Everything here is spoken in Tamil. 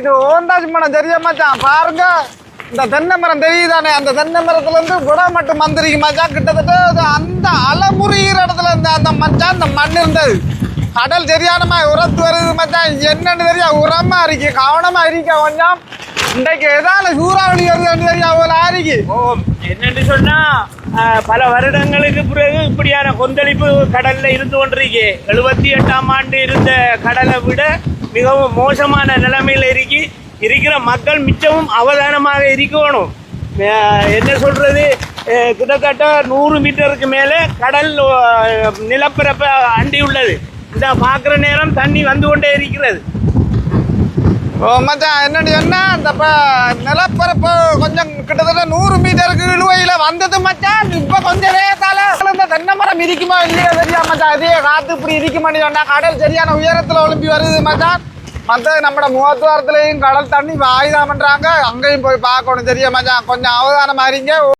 இது ஓந்தாஜி மரம் தெரிய மச்சான்? பாருங்க. இந்த தென்னை மரம் தெரியுதானே? அந்த தென்னை மரத்துல இருந்து விட மட்டும் மந்திரிக்கு மச்சான். கிட்டத்தட்ட அந்த அலமுறிகிற இடத்துல இருந்த அந்த மச்சான் அந்த மண் இருந்தது கடல் சரியானமா உரத்து வருது மச்சான். என்னன்னு தெரியா? உரமா இருக்கு. கவனமா இருக்க கொஞ்சம். இன்றைக்கு எதால சூறாவளி வருதுன்னு தெரியா? அவ்வளோ ஆரிக்கு ஓ என்னன்னு சொன்னா பல வருடங்களுக்கு பிறகு இப்படியான கொந்தளிப்பு கடல்ல இருந்து கொண்டிருக்கு. எழுபத்தி எட்டாம் ஆண்டு இருந்த கடலை விட மிகவும் மோசமான நிலைமையில இருக்கி இருக்கிற மக்கள் மிச்சமும் அவதானமாக இருக்கணும். என்ன சொல்றது? கிட்டத்தட்ட நூறு மீட்டருக்கு மேலே கடல் நிலப்பரப்பை அண்டி உள்ளது. இந்த பார்க்குற நேரம் தண்ணி வந்து கொண்டே இருக்கிறது. மச்சான் என்னடி என்ன? இந்த ப நிலப்பரப்பு கொஞ்சம் கிட்டத்தட்ட நூறு மீட்டருக்கு இழுவையில் வந்தது மச்சான். இப்போ கொஞ்சம் நேரத்தால் தென்னை மரம் இருக்குமா? இல்லையா தெரியா மச்சான். அதே காத்து இப்படி இருக்குமான்னு சொன்னா கடல் சரியான உயரத்துல ஒழும்பி வருது மச்சான். மற்ற நம்ம முகத்துவாரத்துலயும் கடல் தண்ணி வாயுதான் பண்றாங்க அங்கேயும் போய் பார்க்கணும் தெரியா மச்சான்? கொஞ்சம் அவதானமா இருங்க.